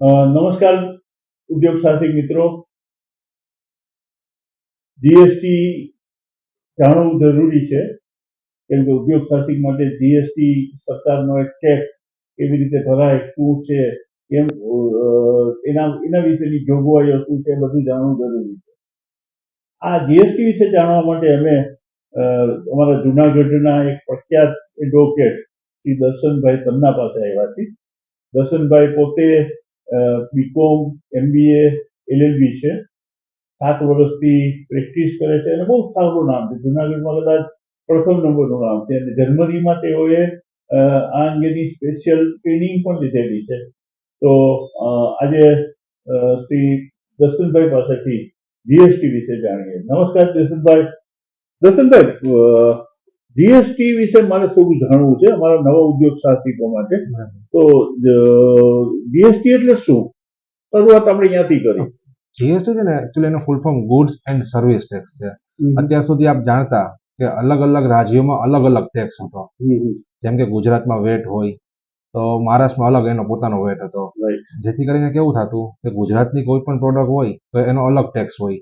નમસ્કાર ઉદ્યોગ સાહસિક મિત્રો. જીએસટી જાણવું જરૂરી છે, કેમ કે ઉદ્યોગ સાહસિક માટે જીએસટી સરકારનો એક ટેક્સ કેવી રીતે ભરાય, શું છે, કેમ એના એના વિશેની જોગવાઈઓ શું છે બધું જાણવું જરૂરી છે. આ જીએસટી વિશે જાણવા માટે અમે અમારા જુનાગઢના એક પ્રખ્યાત એડવોકેટ શ્રી દર્શનભાઈ તમના પાસે આવ્યા છીએ. દર્શનભાઈ પોતે બીકોમ એમબીએ એલએલબી છે. સાત વર્ષથી પ્રેક્ટિસ કરે છે અને બહુ સારું નામ છે. જુનાગઢમાં કદાચ પ્રથમ નંબરનું નામ છે. અને જર્મનીમાં તેઓએ આ અંગેની સ્પેશિયલ ટ્રેનિંગ પણ લીધેલી છે. તો આજે શ્રી દર્શનભાઈ પાસેથી જીએસટી વિશે જાણીએ. નમસ્કાર દર્શનભાઈ દર્શનભાઈ જીએસટી વિશે મારે થોડું જાણવું છે. અમારા નવા ઉદ્યોગ સાહસિકો માટે. તો જીએસટી એટલે શું? શરૂઆત આપણે અહીંયાથી કરી. જીએસટી છે ને એકચ્યુઅલી એનું full form goods and service tax છે. અત્યાર સુધી આપ જાણતા કે અલગ અલગ રાજ્યોમાં અલગ અલગ ટેક્સ હતો. જેમ કે ગુજરાતમાં વેટ હોય તો મહારાષ્ટ્રમાં અલગ એનો પોતાનો વેટ હતો. જેથી કરીને કેવું થતું કે ગુજરાતની કોઈ પણ પ્રોડક્ટ હોય તો એનો અલગ ટેક્સ હોય.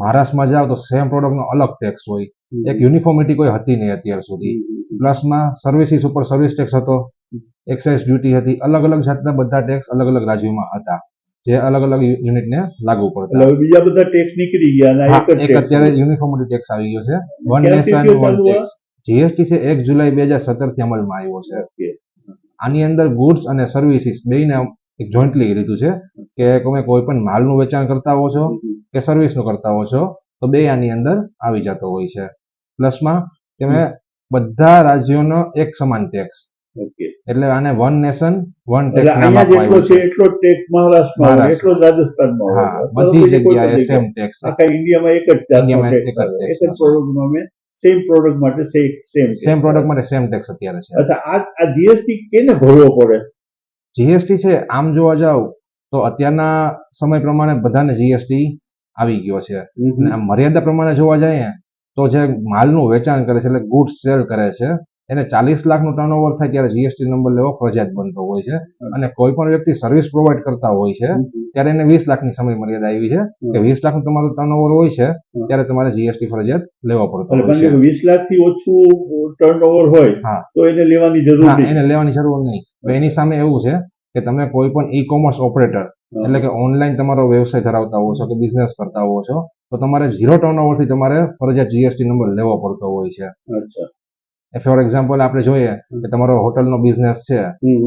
મહારાષ્ટ્રમાં જાઓ તો સેમ પ્રોડક્ટનો અલગ ટેક્સ હોય. એક યુનિફોર્મિટી કોઈ હતી નહીં અત્યાર સુધી. પ્લસમાં સર્વિસીસ ઉપર સર્વિસ ટેક્સ હતો એક્સાઇઝ ડ્યુટી હતી અલગ અલગ જાતના બધા ટેક્સ અલગ અલગ રાજ્યોમાં હતા જે અલગ અલગ યુનિટને લાગુ પડતા. હવે બીજા બધા ટેક્સ નીકળી ગયા એક અત્યારે યુનિફોર્મિટી ટેક્સ આવી ગયો છે. One nation one tax GST છે એક જુલાઈ બે હજાર સત્તરથી અમલમાં આવ્યો છે. આની અંદર ગુડ્સ અને સર્વિસીસ બેયને એક જોઈન્ટલી લીધું છે કે તમે કોઈ પણ માલનું વેચાણ કરતા હો છો કે સર્વિસનું કરતા હો છો તો બે આની અંદર આવી જતો હોય છે. પ્લસમાં તમે બધા રાજ્યોનો એક સમાન ટેક્સ એટલે આને વન નેશન વન ટેક્સ નામ આપવામાં છે. એટલો ટેક્સ મહારાષ્ટ્રમાં એટલો જ રાજસ્થાનમાં હા બધી જગ્યાએ સેમ ટેક્સ આખા ઇન્ડિયામાં એક જ ઇન્ડિયામાં એક જ ટેક્સ એક જ પ્રોડક્ટમાં અમે સેમ પ્રોડક્ટ માટે સેમ સેમ પ્રોડક્ટ માટે સેમ ટેક્સ અત્યારે છે. અચ્છા આ આ જીએસટી કેને ભરવો પડે? જીએસટી છે આમ જોવા જાવ તો અત્યારના સમય પ્રમાણે બધાને જીએસટી આવી ગયો છે. અને મર્યાદા પ્રમાણે જોવા જઈએ તો જે માલનું વેચાણ કરે છે એટલે ગુડ્સ સેલ કરે છે એને ચાલીસ લાખનું ટર્નઓવર થાય ત્યારે જીએસટી નંબર લેવો ફરજિયાત બનતો હોય છે. અને કોઈ પણ વ્યક્તિ સર્વિસ પ્રોવાઈડ કરતા હોય છે ત્યારે એને વીસ લાખની સમય મર્યાદા આવી છે કે વીસ લાખનું તમારું ટર્નઓવર હોય છે ત્યારે તમારે જીએસટી ફરજિયાત લેવો પડતો હોય છે. વીસ લાખથી ઓછું ટર્નઓવર હોય તો એને લેવાની જરૂર એને લેવાની જરૂર નહીં. તો એની સામે એવું છે કે તમે કોઈ પણ ઈ કોમર્સ ઓપરેટર એટલે કે ઓનલાઈન તમારો વ્યવસાય ધરાવતા હો છો કે બિઝનેસ કરતા હો છો તો તમારે ઝીરો ટર્નઓવરથી તમારે ફરજિયાત જીએસટી નંબર લેવો પડતો હોય છે. ફોર એક્ઝામ્પલ આપણે જોઈએ કે તમારો હોટલનો બિઝનેસ છે.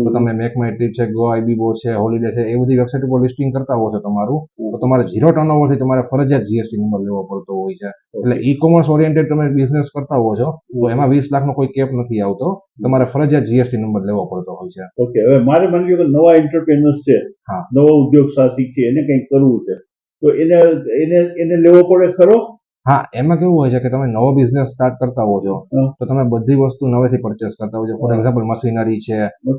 તો તમે મેક માય ટ્રીપ છે ગો આઈબીબો છે હોલિડે છે એ બધી વેબસાઇટ ઉપર લિસ્ટિંગ કરતા હો છો તમારું તો તમારે ઝીરો ટર્નઓવરથી તમારે ફરજિયાત જીએસટી નંબર લેવો પડતો હોય છે. એટલે ઈ કોમર્સ ઓરિએન્ટેડ તમે બિઝનેસ કરતા હો છો તો એમાં વીસ લાખનો કોઈ કેપ નથી આવતો. તમારે ફરજિયાત જીએસટી નંબર લેવો પડતો હોય છે. ઓકે હવે મારે માની કે નવા એન્ટરપ્રેનર્સ છે હા. નવો ઉદ્યોગ સાહસિક છે એને કંઈક કરવું છે તો એને એને એને લેવો પડે ખરો? હા એમાં કેવું હોય છે કે તમે નવો બિઝનેસ સ્ટાર્ટ કરતા હો છો તો તમે બધી વસ્તુ નવેથી પરચેસ કરતા હો છો. ફોર એક્ઝામ્પલ મશીનરી છે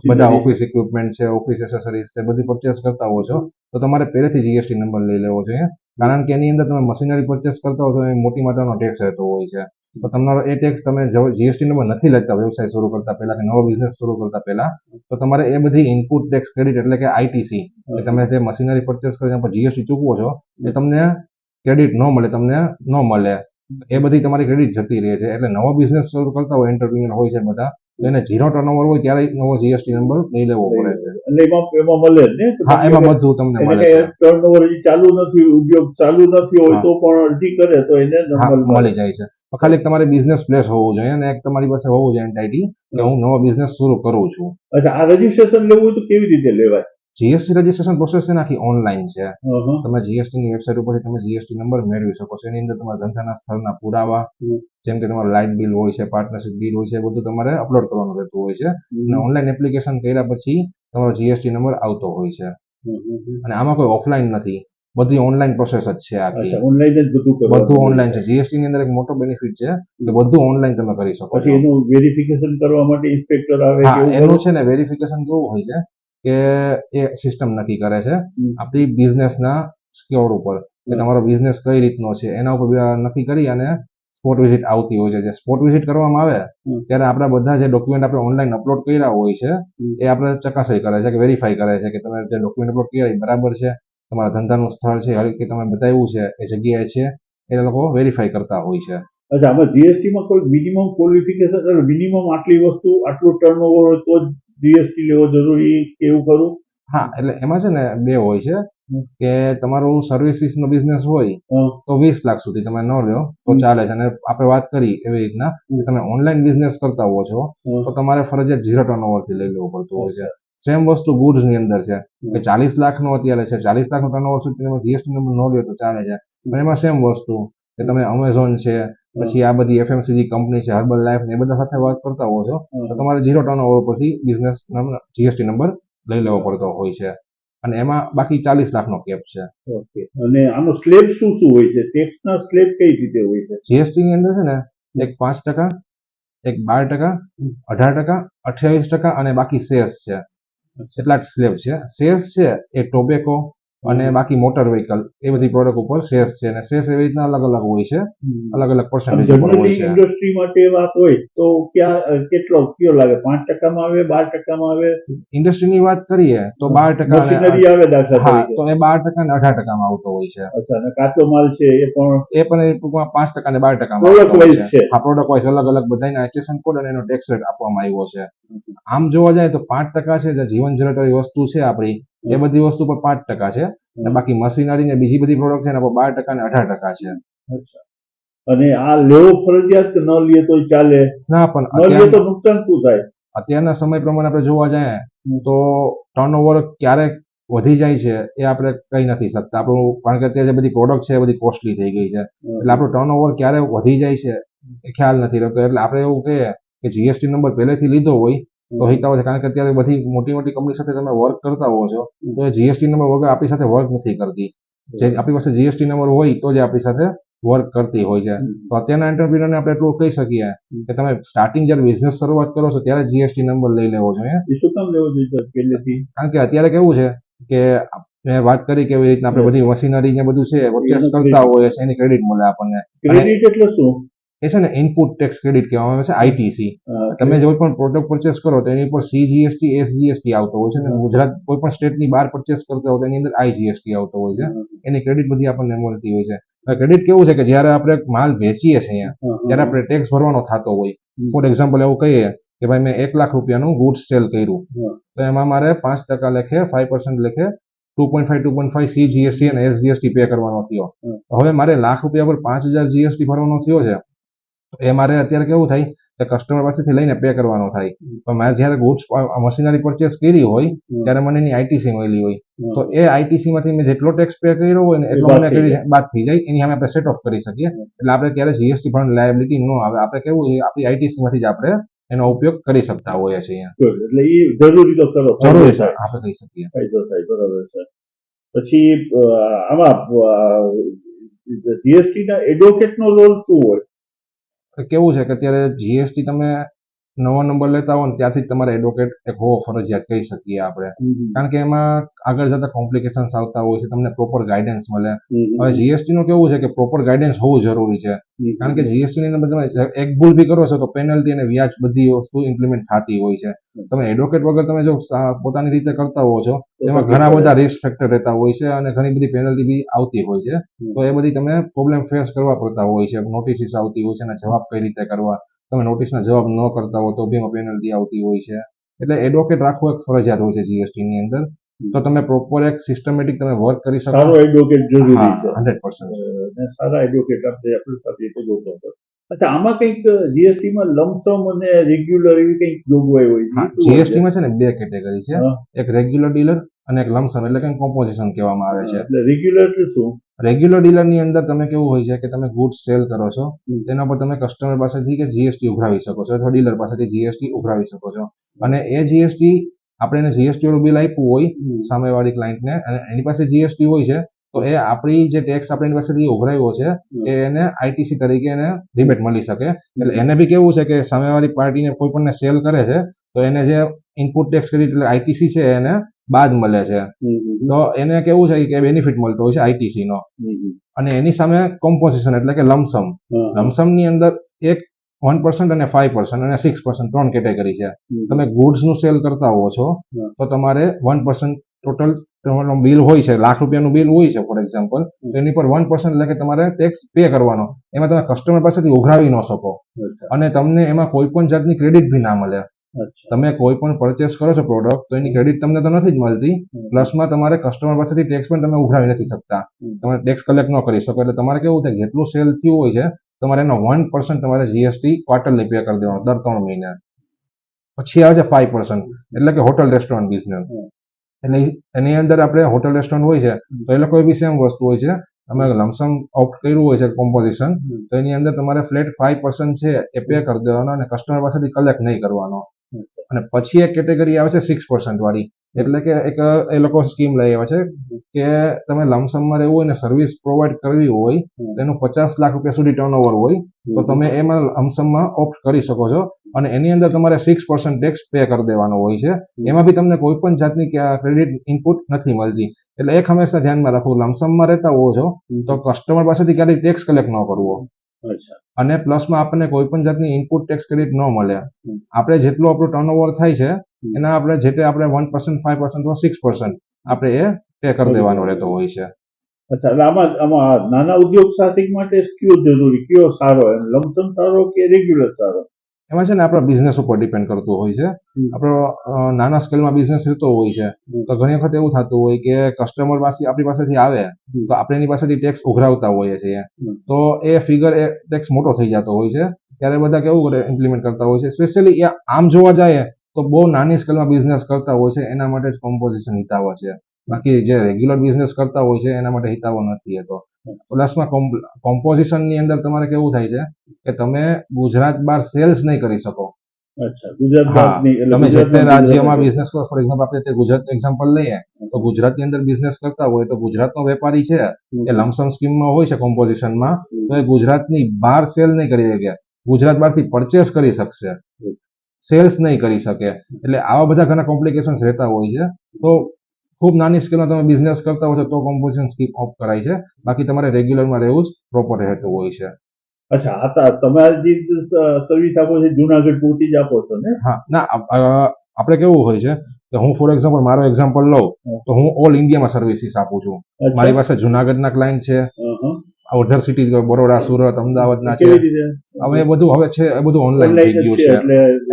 બધા ઓફિસ ઇક્વિપમેન્ટ છે ઓફિસ એસેસરીઝ છે બધી પરચેસ કરતા હો છો તો તમારે પહેલેથી જીએસટી નંબર લઈ લેવો જોઈએ. કારણ કે એની અંદર તમે મશીનરી પરચેસ કરતા હો છો એ મોટી માત્રાનો ટેક્સ રહેતો હોય છે. તો તમારો એ ટેક્સ તમે જીએસટી નંબર નથી લેતા, વ્યવસાય શરૂ કરતા પહેલા કે નવો બિઝનેસ શરૂ કરતા પહેલા, તો તમારે એ બધી ઇનપુટ ટેક્સ ક્રેડિટ એટલે કે આઈટીસી તમે જે મશીનરી પરચેસ કરીને પર જીએસટી ચૂકવો છો, એ તમને ક્રેડિટ ન મળે, તમને ન મળે. એ બધી તમારી ક્રેડિટ જતી રહે છે. એટલે નવો બિઝનેસ શરૂ કરતા હોય એન્ટરપ્રિન્યુર હોય છે બધા એને ઝીરો ટર્નઓવર હોય ત્યારે નવો જીએસટી નંબર નહીં લેવો પડે છે. એટલે એમાં એમાં મળે ને? હા એમાં બધું તમને મળે છે. ટર્નઓવર હજી ચાલુ નથી ઉદ્યોગ ચાલુ નથી હોય તો પણ અરજી કરે તો એને નંબર મળી. જાય છે. ખાલી તમારે બિઝનેસ પ્લેસ હોવું જોઈએ અને એક તમારી પાસે હોવું જોઈએ એન્ટાઇટી કે હું નવો બિઝનેસ શરૂ કરું છું. અચ્છા આ રજીસ્ટ્રેશન લેવું હોય તો કેવી રીતે લેવાય? જીએસટી રજીસ્ટ્રેશન પ્રોસેસ આખી ઓનલાઈન છે. તમે જીએસટી ની વેબસાઇટ ઉપરથી તમે જીએસટી નંબર મેળવી શકો છો. એની અંદર તમારા ધંધાના સ્થળના પુરાવા જેમ કે તમારું લાઇટ બિલ હોય છે પાર્ટનરશિપ બિલ હોય છે બધું તમારે અપલોડ કરવાનું રહેતું હોય છે. અને ઓનલાઈન એપ્લિકેશન કર્યા પછી તમારો જીએસટી નંબર આવતો હોય છે. અને આમાં કોઈ ઓફલાઈન નથી. બધી ઓનલાઈન પ્રોસેસ જ છે આખી. ઓનલાઈન જ બધું બધું ઓનલાઈન છે. જીએસટી ની અંદર એક મોટો બેનિફિટ છે કે બધું ઓનલાઈન તમે કરી શકો પછી એનું વેરિફિકેશન કરવા માટે ઇન્સ્પેક્ટર આવે હા એનું છે ને વેરિફિકેશન કેવું હોય છે? કે એ સિસ્ટમ નક્કી કરે છે. આપણી બિઝનેસના સ્કોર ઉપર કે તમારો બિઝનેસ કઈ રીતનો છે એના ઉપર નક્કી કરી અને સ્પોટ વિઝિટ આવતી હોય છે. જે સ્પોટ વિઝિટ કરવામાં આવે ત્યારે આપણા બધા જે ડોક્યુમેન્ટ આપણે ઓનલાઈન અપલોડ કર્યા હોય છે એ આપણે ચકાસણી કરે છે કે વેરીફાઈ કરે છે કે તમે જે ડોક્યુમેન્ટ અપલોડ કર્યા એ બરાબર છે તમારા ધંધાનું સ્થળ છે કે તમે બતાવ્યું છે એ જગ્યાએ છે એ લોકો વેરીફાઈ કરતા હોય છે. અચ્છા આમાં જીએસટી માં કોઈ મિનિમમ ક્વોલિફિકેશન મિનિમમ આટલી વસ્તુ આટલું ટર્ન હોય તો જ જીએસટી લેવો જરૂરી કે એવું હા એટલે એમાં છે ને બે હોય છે. કે તમારું સર્વિસીસ નો બિઝનેસ હોય તો વીસ લાખ સુધી તમે ન લ્યો તો ચાલે છે. અને આપણે વાત કરી એવી રીતના કે તમે ઓનલાઈન બિઝનેસ કરતા હો છો તો તમારે ફરજિયાત ઝીરો ટર્નઓવરથી લઈ લેવું પડતું હોય છે. સેમ વસ્તુ ગુડ્સની અંદર છે. કે ચાલીસ લાખ નો અત્યારે છે ચાલીસ લાખનું ટર્નઓવર સુધી તમે જીએસટી નંબર ન લ્યો તો ચાલે છે. પણ એમાં સેમ વસ્તુ કે તમે અમેઝોન છે પછી આ બધી એફએમસીજી કંપની છે હર્બલ લાઈફ ને એ બધા સાથે વાત કરતા હો છો તો તમારે ઝીરો ટર્નઓવર પરથી બિઝનેસ જીએસટી નંબર લઈ લેવો પડતો હોય છે. અને એમાં બાકી ચાલીસ લાખનો કેપ છે. ઓકે. અને આનો સ્લેબ શું શું હોય છે? ટેક્સના સ્લેબ કઈ રીતે હોય છે? જીએસટી ની અંદર છે ને એક પાંચ ટકા એક બાર ટકા અઢાર ટકા અઠ્યાવીસ ટકા અને બાકી સેસ છે. એટલા જ સ્લેબ છે. સેસ છે એ ટોબેકો અને બાકી મોટર વ્હીકલ એ બધી પ્રોડક્ટ ઉપર સેસ છે અને સેસ એવી રીતના અલગ અલગ હોય છે. અલગ અલગ પર્સન્ટેજ હોય છે. ઇન્ડસ્ટ્રી માટે વાત હોય તો ક્યાં કેટલો કયો લાગે? પાંચ ટકામાં આવે બાર ટકામાં આવે? ઇન્ડસ્ટ્રીની વાત કરીએ તો બાર ટકા આવે દાખલા હા તો એ બાર ટકા ને અઢાર ટકામાં આવતો હોય છે. અચ્છા અને કાચો માલ છે એ પણ? એ પણ ટૂંકમાં પાંચ ટકા ને બાર ટકામાં આવતો હોય છે. હા પ્રોડક્ટ વાઇઝ અલગ અલગ બધાના એચએસએન કોડ અને એનો ટેક્સ રેટ આપવામાં આવ્યો છે. આમ જોવા જાય તો પાંચ ટકા છે જે જીવન જરૂરિયાતવાળી વસ્તુ છે આપણી એ બધી વસ્તુ પર પાંચ ટકા છે. અને બાકી મશીનરી ને બીજી બધી પ્રોડક્ટ છે એના પર બાર ટકા ને અઢાર ટકા છે. અને આ લેવો ફરજિયાત કે ન લે તો ચાલે? ના પણ ન લે તો નુકસાન શું થાય? અત્યારના સમય પ્રમાણે આપણે જોવા જાય હમ. તો ટર્નઓવર ક્યારેક વધી જાય છે એ આપણે કહી નથી શકતા. આપણું કારણ કે અત્યારે જે બધી પ્રોડક્ટ છે એ બધી કોસ્ટલી થઈ ગઈ છે. એટલે આપણું ટર્નઓવર ક્યારે વધી જાય છે એ ખ્યાલ નથી રહેતો. એટલે આપણે એવું કહીએ કે જીએસટી નંબર પહેલેથી લીધો હોય તો હિતાવ છે કારણ કે અત્યારે બધી મોટી મોટી કંપની સાથે તમે વર્ક કરતા હો છો તો એ જીએસટી નંબર વગર આપણી સાથે વર્ક નથી કરતી. જે આપણી પાસે જીએસટી નંબર હોય તો જ આપણી સાથે વર્ક કરતી હોય છે. તો અત્યારના એન્ટરપ્રિનરને આપણે એટલું કહી શકીએ કે તમે સ્ટાર્ટિંગ જ્યારે બિઝનેસ શરૂઆત કરો છો ત્યારે જીએસટી નંબર લઈ લેવો જોઈએ. શું કામ લેવો જોઈએ કારણ કે અત્યારે કેવું છે કે મેં વાત કરી કે એવી રીતના આપણે બધી મશીનરી ને બધું છે પરચેસ કરતા હોઈએ છીએ એની ક્રેડિટ મળે આપણને. ક્રેડિટ એટલે શું? એ છે ને ઇનપુટ ટેક્સ ક્રેડિટ કહેવામાં આવે છે આઈટીસી તમે કોઈ પણ પ્રોડક્ટ પરચેસ કરો તો એની ઉપર સીજીએસટી એસજીએસટી આવતો હોય છે અને ગુજરાત કોઈ પણ સ્ટેટની બહાર પરચેસ કરતા હોય તો એની અંદર આઈજીએસટી આવતો હોય છે. એની ક્રેડિટ બધી આપણને મળતી હોય છે. ક્રેડિટ કેવું છે કે જ્યારે આપણે માલ વેચીએ છીએ. ત્યારે આપણે ટેક્સ ભરવાનો થતો હોય. ફોર એક્ઝામ્પલ એવું કહીએ કે ભાઈ મેં એક લાખ રૂપિયાનું ગુડ્સ સેલ કર્યું. તો એમાં મારે પાંચ ટકા લેખે ફાઈવ પર્સન્ટ લેખે two point five two point five C GST અને એસ જીએસટી પે કરવાનો થયો. હવે મારે લાખ રૂપિયા પર પાંચ હજાર જીએસટી ભરવાનો થયો છે. એ મારે અત્યારે કેવું થાય કે કસ્ટમર પાસેથી લઈને પે કરવાનો થાય. પણ મારે જ્યારે ગુડ્સ મશીનરી પરચેસ કરી હોય ત્યારે મને એની આઈટીસી મળી હોય. તો એ આઈટીસી માંથી મેં જેટલો ટેક્સ પે કર્યો હોય ને એટલો મને થઈ બાદ થઈ જાય. એની અમે આપણે સેટ ઓફ કરી શકીએ. એટલે આપણે ક્યારે જીએસટી ફંડ લાયબિલિટી ન આવે. આપણે કેવું આપણી આઈટીસી માંથી જ આપણે એનો ઉપયોગ કરી શકતા હોઈએ છીએ એટલે એ જરૂરી તો કરો. જરૂરી છે. આપણે કહી શકીએ. ફાયદો થાય. બરાબર છે. પછી આમાં જીએસટી ના એડવોકેટ નો રોલ શું હોય? કેવું છે કે અત્યારે જીએસટી તમે નવો નંબર લેતા હો ને ત્યાંથી તમારે એડવોકેટ એક હોવો ફરજિયાત કહી શકીએ આપણે. કારણ કે એમાં આગળ જતા કોમ્પ્લિકેશન્સ આવતા હોય છે તમને પ્રોપર ગાઈડન્સ મળે. હવે જીએસટી નું કેવું છે કે પ્રોપર ગાઈડન્સ હોવું જરૂરી છે. કારણ કે જીએસટી ની અંદર તમે એક ભૂલ બી કરો છો તો પેનલ્ટી અને વ્યાજ બધી વસ્તુ ઇમ્પ્લિમેન્ટ થતી હોય છે. તમે એડવોકેટ વગર તમે જો પોતાની રીતે કરતા હો છો એમાં ઘણા બધા રિસ્ક ફેક્ટર રહેતા હોય છે અને ઘણી બધી પેનલ્ટી બી આવતી હોય છે. તો એ બધી તમે પ્રોબ્લેમ ફેસ કરવા પડતા હોય છે નોટિસીસ આવતી હોય છે અને જવાબ કઈ રીતે કરવા. તમે નોટિસના જવાબ ન કરતા હો તો બી એમાં પેનલ્ટી આવતી હોય છે. એટલે એડવોકેટ રાખવું એક ફરજિયાત હોય છે જીએસટી ની અંદર. તો તમે પ્રોપર એક સિસ્ટમેટિક તમે વર્ક કરી શકો. સારો એડવોકેટ જરૂરી છે. હંડ્રેડ પર્સન્ટ સારા એડવોકેટ આપણે આપણી સાથે તો જોતો હતો. અચ્છા આમાં કંઈક જીએસટી માં લમસમ અને રેગ્યુલર એવી કંઈક જોગવાઈ હોય જીએસટીમાં છે? ને બે કેટેગરી છે. એક રેગ્યુલર ડીલર અને એક લમસમ એટલે કે કોમ્પોઝિશન કહેવામાં આવે છે. એટલે રેગ્યુલર એટલે શું? રેગ્યુલર ડીલરની અંદર તમે કેવું હોય છે કે તમે ગુડ્સ સેલ કરો છો. તેના પર તમે કસ્ટમર પાસેથી કે જીએસટી ઉઘરાવી શકો છો અથવા ડીલર પાસેથી જીએસટી ઉઘરાવી શકો છો. અને એ જીએસટી આપણે એને જીએસટી વાળું બિલ આપ્યું હોય સામેવાળી ક્લાયન્ટને અને એની પાસે જીએસટી હોય છે તો એ આપણી જે ટેક્સ આપણે એની પાસેથી ઉઘરાવ્યો છે એ એને આઈટીસી તરીકે એને રિબેટ મળી શકે. એટલે એને બી કેવું છે કે સામેવાળી પાર્ટીને કોઈ પણ સેલ કરે છે તો એને જે ઇનપુટ ટેક્સ ક્રેડિટ એટલે આઈટીસી છે એને બાદ મળે છે. તો એને કેવું છે કે બેનિફિટ મળતો હોય છે આઈટીસી નો. અને એની સામે કોમ્પોઝિશન એટલે કે લમસમ. લમસમની અંદર એક વન પર્સન્ટ અને ફાઈવ પર્સન્ટ અને સિક્સ પર્સન્ટ ત્રણ કેટેગરી છે. તમે ગુડ્સનું સેલ કરતા હો છો તો તમારે વન પર્સન્ટ ટોટલ તમારું બિલ હોય છે લાખ રૂપિયાનું બિલ હોય છે ફોર એક્ઝામ્પલ તો એની પર વન પર્સન્ટ એટલે કે તમારે ટેક્સ પે કરવાનો. એમાં તમે કસ્ટમર પાસેથી ઉઘરાવી ન શકો. અને તમને એમાં કોઈ પણ જાતની ક્રેડિટ બી ના મળે. તમે કોઈ પણ પરચેસ કરો છો પ્રોડક્ટ તો એની ક્રેડિટ તમને તો નથી જ મળતી. પ્લસમાં તમારે કસ્ટમર પાસેથી ટેક્સ પણ તમે ઉઘરાવી નથી શકતા. તમે ટેક્સ કલેક્ટ ન કરી શકો. એટલે તમારે કેવું થાય જેટલું સેલ થયું હોય છે તમારે એનો વન પર્સન્ટ તમારે જીએસટી ક્વાર્ટરલી પે કરી દેવાનો દર ત્રણ મહિને. પછી આવે છે ફાઈવ પર્સન્ટ એટલે કે હોટલ રેસ્ટોરન્ટ બિઝનેસ. એટલે એની અંદર આપણે હોટલ રેસ્ટોરન્ટ હોય છે તો એ લોકો બી સેમ વસ્તુ હોય છે. તમે લમસમ ઓપ્ટ કર્યું હોય છે કોમ્પોઝિશન તો એની અંદર તમારે ફ્લેટ ફાઈવ પર્સન્ટ છે એ પે કરી દેવાનો અને કસ્ટમર પાસેથી કલેક્ટ નહીં કરવાનો. અને પછી એક કેટેગરી આવે છે સિક્સ પર્સન્ટ વાળી. એટલે કે એક એ લોકો સ્કીમ લઈ આવે છે કે તમે લમસમમાં રહેવું હોય ને સર્વિસ પ્રોવાઈડ કરવી હોય તેનું પચાસ લાખ રૂપિયા સુધી ટર્નઓવર હોય તો તમે એમાં લમસમમાં ઓપ્ટ કરી શકો છો. અને એની અંદર તમારે સિક્સ પર્સન્ટ ટેક્સ પે કરી દેવાનો હોય છે. એમાં બી તમને કોઈ પણ જાતની ક્રેડિટ ઇનપુટ નથી મળતી. એટલે એક હંમેશા ધ્યાનમાં રાખવું લમસમમાં રહેતા હોવો છો તો કસ્ટમર પાસેથી ક્યારેય ટેક્સ કલેક્ટ ન કરવો. અચ્છા. અને પ્લસમાં આપણને કોઈ પણ જાતની ઇનપુટ ટેક્સ ક્રેડિટ ન મળે. આપણે જેટલું આપણું ટર્નઓવર થાય છે એના આપણે જે તે આપણે વન પર્સન્ટ ફાઈવ પર્સન્ટ અથવા સિક્સ પર્સન્ટ આપણે એ પે કરી દેવાનો રહેતો હોય છે. અચ્છા એટલે આમાં આમાં નાના ઉદ્યોગ સાહસિક માટે કયો જરૂરી કયો સારો એમ? લમસમ સારો કે રેગ્યુલર સારો? એમાં છે ને આપણા બિઝનેસ ઉપર ડિપેન્ડ કરતું હોય છે. આપણો નાના સ્કેલમાં બિઝનેસ રહેતો હોય છે. તો ઘણી વખત એવું થતું હોય કે કસ્ટમર પાસે આપણી પાસેથી આવે તો આપણે એની પાસેથી ટેક્સ ઉઘરાવતા હોઈએ છીએ. તો એ ફિગર એ ટેક્સ મોટો થઈ જતો હોય છે. ત્યારે બધા કેવું કરે ઇમ્પ્લિમેન્ટ કરતા હોય છે. સ્પેશિયલી એ આમ જોવા જાય તો બહુ નાની સ્કેલમાં બિઝનેસ કરતા હોય છે. એના માટે જ કોમ્પોઝિશન હિતાવો છે. બાકી જે રેગ્યુલર બિઝનેસ કરતા હોય છે એના માટે હિતાવો નથી એ તો પ્લસમાં કોમ્પોઝિશનની અંદર તમારે કેવું થાય છે કે તમે ગુજરાત બહાર સેલ્સ નહીં કરી શકો. તમે જે તે રાજ્યમાં બિઝનેસ કરો ફોર એક્ઝામ્પલ આપણે તે ગુજરાતનું એક્ઝામ્પલ લઈએ તો ગુજરાતની અંદર બિઝનેસ કરતા હોય તો ગુજરાતનો વેપારી છે એ લમસમ સ્કીમમાં હોય છે કોમ્પોઝિશનમાં તો એ ગુજરાતની બહાર સેલ નહીં કરી શકે. ગુજરાત બહારથી પરચેસ કરી શકશે. સેલ્સ નહીં કરી શકે. એટલે આવા બધા ઘણા કોમ્પ્લિકેશન્સ રહેતા હોય છે. તો ખૂબ નાની સ્કેલમાં તમે બિઝનેસ કરતા હોય છો તો કોમ્પોઝિશન સ્કીમ ઓફ કરાય છે. બાકી તમારે રેગ્યુલરમાં રહેવું જ પ્રોપર રહેતું હોય છે. અચ્છા આ તા- તમે જે સર્વિસ આપો છો જુનાગઢ પૂરતી જ આપો છો ને? હા ના આપણે કેવું હોય છે કે હું ફોર એક્ઝામ્પલ મારો એક્ઝામ્પલ લઉં તો હું ઓલ ઇન્ડિયામાં સર્વિસીસ આપું છું. મારી પાસે જુનાગઢના ક્લાયન્ટ છે. અધર સિટી બરોડા સુરત અમદાવાદના છે. હવે એ બધું હવે છે એ બધું ઓનલાઈન થઈ ગયું છે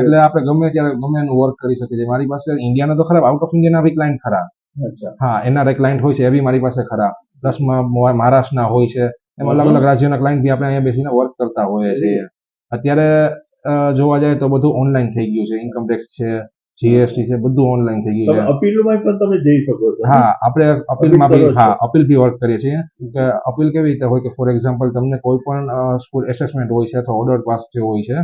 એટલે આપણે ગમે ત્યારે ગમે એનું વર્ક કરી શકીએ છીએ. મારી પાસે ઇન્ડિયાના તો ખરાબ આઉટ ઓફ ઇન્ડિયાના બી ક્લાયન્ટ ખરા હા એના ક્લાયન્ટ હોય છે એ બી મારી પાસે ખરા. પ્લસમાં મહારાષ્ટ્રના હોય છે. એમ અલગ અલગ રાજ્યોના ક્લાયન્ટ બી આપણે અહીંયા બેસીને વર્ક કરતા હોઈએ છીએ. અત્યારે જોવા જાય તો બધું ઓનલાઈન થઈ ગયું છે. ઇન્કમ ટેક્સ છે જીએસટી છે બધું ઓનલાઈન થઈ ગયું છે. અપીલમાં પણ તમે જઈ શકો છો. હા આપણે અપીલમાં બી હા અપીલ બી વર્ક કરીએ છીએ. કે અપીલ કેવી રીતે હોય કે ફોર એક્ઝામ્પલ તમને કોઈ પણ સ્કૂલ એસેસમેન્ટ હોય છે અથવા ઓર્ડર પાસ જે હોય છે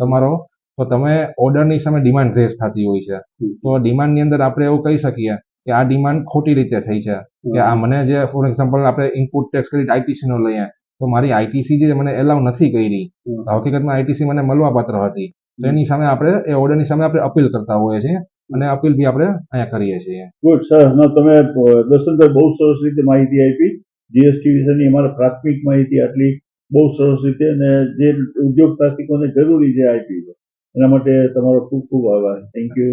તમારો તો તમે ઓર્ડરની સામે ડિમાન્ડ રેઝ થતી હોય છે. તો ડિમાન્ડની અંદર આપણે એવું કહી શકીએ કે આ ડિમાન્ડ ખોટી રીતે થઈ છે. કે આ મને જે ફોર એક્ઝામ્પલ આપણે ઇનપુટ ટેક્સ ક્રેડિટ આઈટીસી નો લઈએ તો મારી આઈટીસી જે મને એલાઉ નથી કરી. હકીકતમાં આઈટીસી મને મળવાપાત્ર હતી. તો એની સામે આપણે એ ઓર્ડરની સામે આપણે અપીલ કરતા હોઈએ છીએ અને અપીલ બી આપણે અહીંયા કરીએ છીએ. ગુડ સર તમે દર્શનભાઈ બહુ સરસ રીતે માહિતી આપી. જીએસટી વિશેની અમારા પ્રાથમિક માહિતી આટલી બહુ સરસ રીતે અને જે ઉદ્યોગ સાહસિકોને જરૂરી છે આપી છે એના માટે તમારો ખૂબ ખૂબ આભાર. Thank you